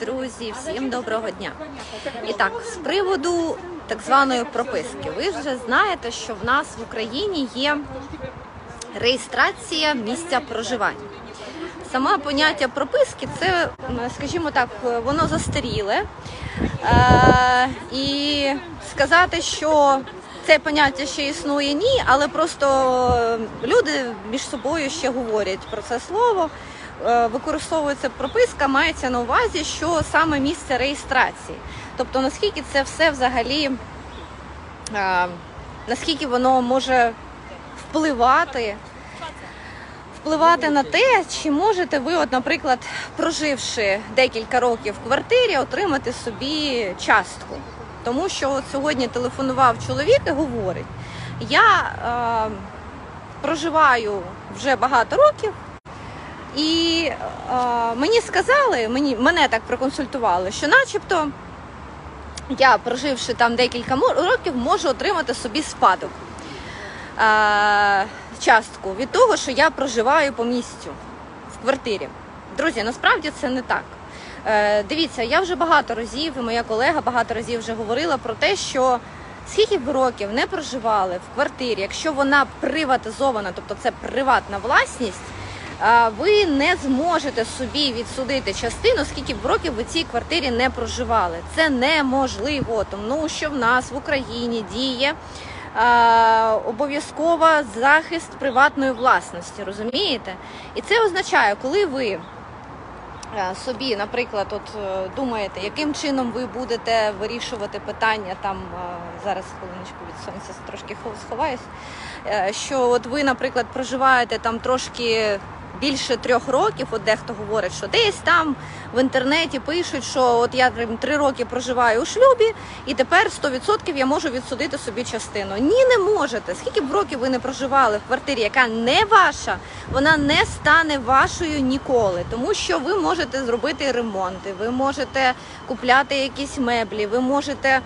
Друзі, всім доброго дня. І так, з приводу так званої прописки, ви вже знаєте, що в нас в Україні є реєстрація місця проживання. Саме поняття прописки це, скажімо так, воно застаріле. Е, і сказати, що це поняття ще існує, ні, але просто люди між собою ще говорять про це слово. Е, Використовується прописка, мається на увазі, що саме місце реєстрації. Тобто наскільки це все взагалі, е, наскільки воно може впливати впливати на те, чи можете ви, от, наприклад, проживши декілька років в квартирі, отримати собі частку. Тому що от сьогодні телефонував чоловік і говорить: я е, проживаю вже багато років, і е, мені сказали, мені, мене так проконсультували, що начебто я, проживши там декілька років, можу отримати собі спадок е, частку від того, що я проживаю по місцю в квартирі. Друзі, насправді це не так. Е, дивіться, я вже багато разів, і моя колега багато разів вже говорила про те, що скільки б років не проживали в квартирі, якщо вона приватизована, тобто це приватна власність. Ви не зможете собі відсудити частину, скільки б років ви цій квартирі не проживали. Це неможливо, тому що в нас в Україні діє обов'язкова захист приватної власності, розумієте? І це означає, коли ви е, собі, наприклад, от е, думаєте, яким чином ви будете вирішувати питання там е, зараз хвилиночку від сонця трошки хов- сховаюсь, що от ви, наприклад, проживаєте там трошки. Більше трьох років, от дехто говорить, що десь там в інтернеті пишуть, що от я три роки проживаю у шлюбі, і тепер 100% я можу відсудити собі частину. Ні, не можете. Скільки б років ви не проживали в квартирі, яка не ваша, вона не стане вашою ніколи, тому що ви можете зробити ремонти, ви можете купляти якісь меблі, ви можете,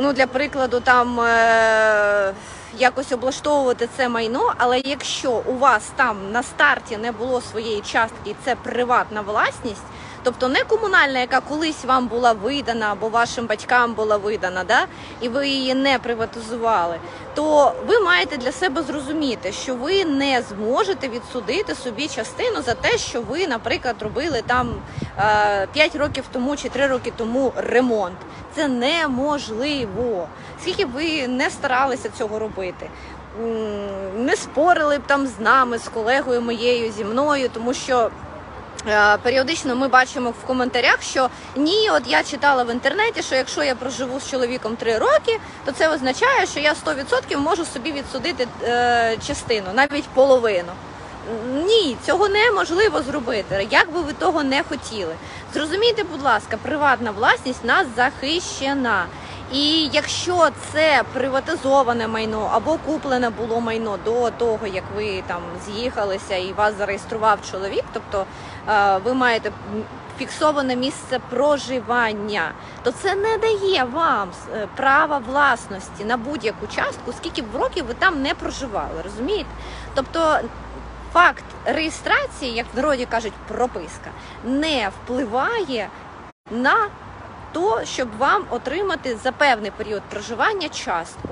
ну для прикладу, там. Е- Якось облаштовувати це майно, але якщо у вас там на старті не було своєї частки, і це приватна власність, тобто не комунальна, яка колись вам була видана або вашим батькам була видана, да, і ви її не приватизували, то ви маєте для себе зрозуміти, що ви не зможете відсудити собі частину за те, що ви, наприклад, робили там 5 років тому чи 3 роки тому ремонт. Це неможливо. Скільки б ви не старалися цього робити. Не спорили б там з нами, з колегою моєю, зі мною, тому що Е, Періодично ми бачимо в коментарях, що ні, от я читала в інтернеті, що якщо я проживу з чоловіком 3 роки, то це означає, що я 100% можу собі відсудити е, частину, навіть половину. Ні, цього неможливо зробити, як би ви того не хотіли. Зрозумійте, будь ласка, приватна власність нас захищена. І якщо це приватизоване майно або куплене було майно до того, як ви там з'їхалися і вас зареєстрував чоловік, тобто е, ви маєте фіксоване місце проживання, то це не дає вам е, права власності на будь-яку частку, скільки б років ви там не проживали, розумієте? Тобто факт реєстрації, як в народі кажуть, прописка, не впливає на то, щоб вам отримати за певний період проживання частку.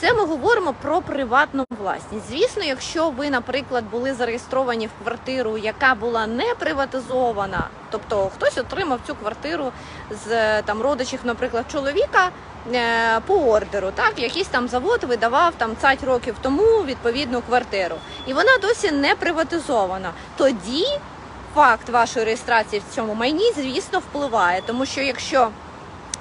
Це ми говоримо про приватну власність. Звісно, якщо ви, наприклад, були зареєстровані в квартиру, яка була не приватизована, тобто хтось отримав цю квартиру з е, там родичів, наприклад, чоловіка е, по ордеру, так якийсь там завод видавав там 5 років тому відповідну квартиру, і вона досі не приватизована. Тоді факт вашої реєстрації в цьому майні, звісно, впливає, тому що якщо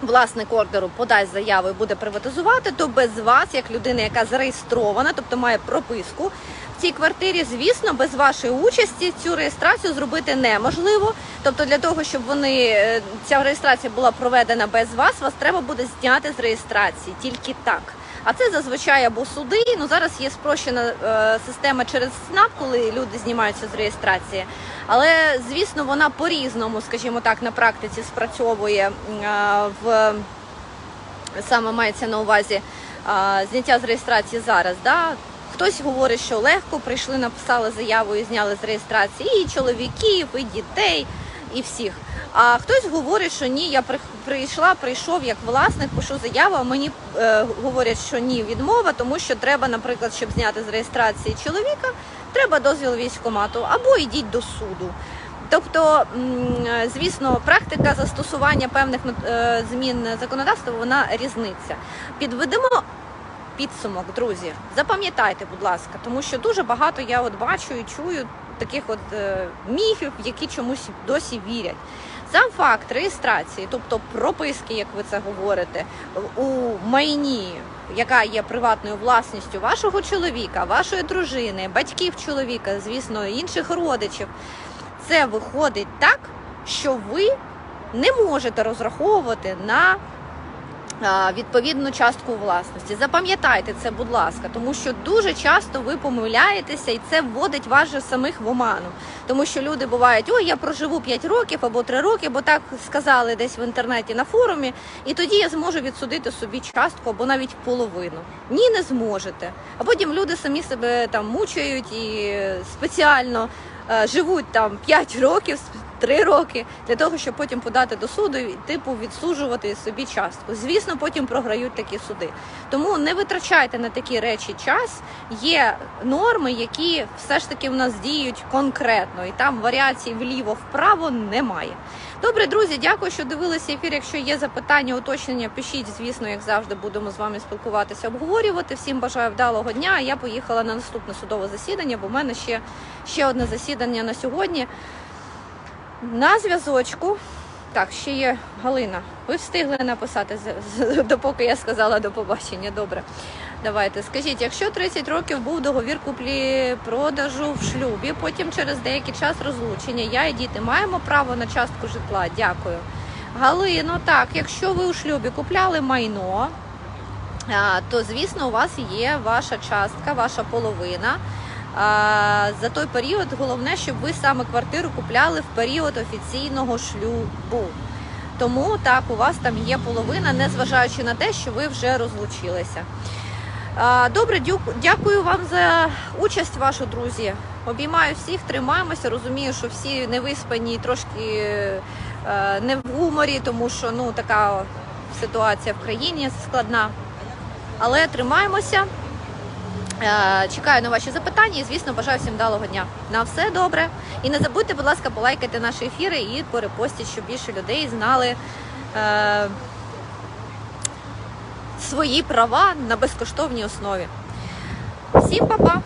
власник ордеру подасть заяву і буде приватизувати, то без вас, як людини, яка зареєстрована, тобто має прописку в цій квартирі, звісно, без вашої участі цю реєстрацію зробити неможливо. Тобто, для того, щоб вони е, ця реєстрація була проведена без вас, вас треба буде зняти з реєстрації тільки так. А це зазвичай або суди. Ну зараз є спрощена е, система через СНАП, коли люди знімаються з реєстрації. Але звісно, вона по-різному, скажімо так, на практиці спрацьовує е, в саме мається на увазі зняття з реєстрації зараз. Да? Хтось говорить, що легко прийшли, написали заяву і зняли з реєстрації і чоловіків, і дітей. І всіх. А хтось говорить, що ні, я прийшла, прийшов як власник, пишу заяву. а Мені е, говорять, що ні, відмова, тому що треба, наприклад, щоб зняти з реєстрації чоловіка, треба дозвіл військкомату або йдіть до суду. Тобто, звісно, практика застосування певних е, змін законодавства вона різниця. Підведемо підсумок, друзі. Запам'ятайте, будь ласка, тому що дуже багато я от бачу і чую таких от е, міфів, які чомусь досі вірять. Сам факт реєстрації, тобто прописки, як ви це говорите, у майні, яка є приватною власністю вашого чоловіка, вашої дружини, батьків чоловіка, звісно, інших родичів, це виходить так, що ви не можете розраховувати на відповідну частку власності. Запам'ятайте це, будь ласка, тому що дуже часто ви помиляєтеся, і це вводить вас же самих в оману. Тому що люди бувають, ой, я проживу 5 років або 3 роки, бо так сказали десь в інтернеті на форумі, і тоді я зможу відсудити собі частку або навіть половину. Ні, не зможете. А потім люди самі себе там мучають і спеціально е, живуть там 5 років. 3 роки для того, щоб потім подати до суду і типу відсуджувати собі частку. Звісно, потім програють такі суди. Тому не витрачайте на такі речі час. Є норми, які все ж таки в нас діють конкретно, і там варіацій вліво-вправо немає. Добре, друзі, дякую, що дивилися ефір. Якщо є запитання, уточнення, пишіть, звісно, як завжди, будемо з вами спілкуватися, обговорювати. Всім бажаю вдалого дня. Я поїхала на наступне судове засідання, бо в мене ще, ще одне засідання на сьогодні. На зв'язочку. Так, ще є Галина. Ви встигли написати, допоки я сказала до побачення. Добре. Давайте скажіть, якщо 30 років був договір куплі-продажу в шлюбі, потім через деякий час розлучення, я і діти маємо право на частку житла. Дякую. Галино, так, якщо ви у шлюбі купляли майно, то звісно у вас є ваша частка, ваша половина. За той період головне, щоб ви саме квартиру купляли в період офіційного шлюбу. Тому так, у вас там є половина, незважаючи на те, що ви вже розлучилися. Добре, дякую вам за участь, вашу друзі. Обіймаю всіх, тримаємося. Розумію, що всі не виспані, трошки е, не в гуморі, тому що ну така ситуація в країні складна. Але тримаємося. Е, Чекаю на ваші запитання і, звісно, бажаю всім далого дня. На все добре. І не забудьте, будь ласка, полайкайте наші ефіри і перепостіть, щоб більше людей знали е, свої права на безкоштовній основі. Всім па-па!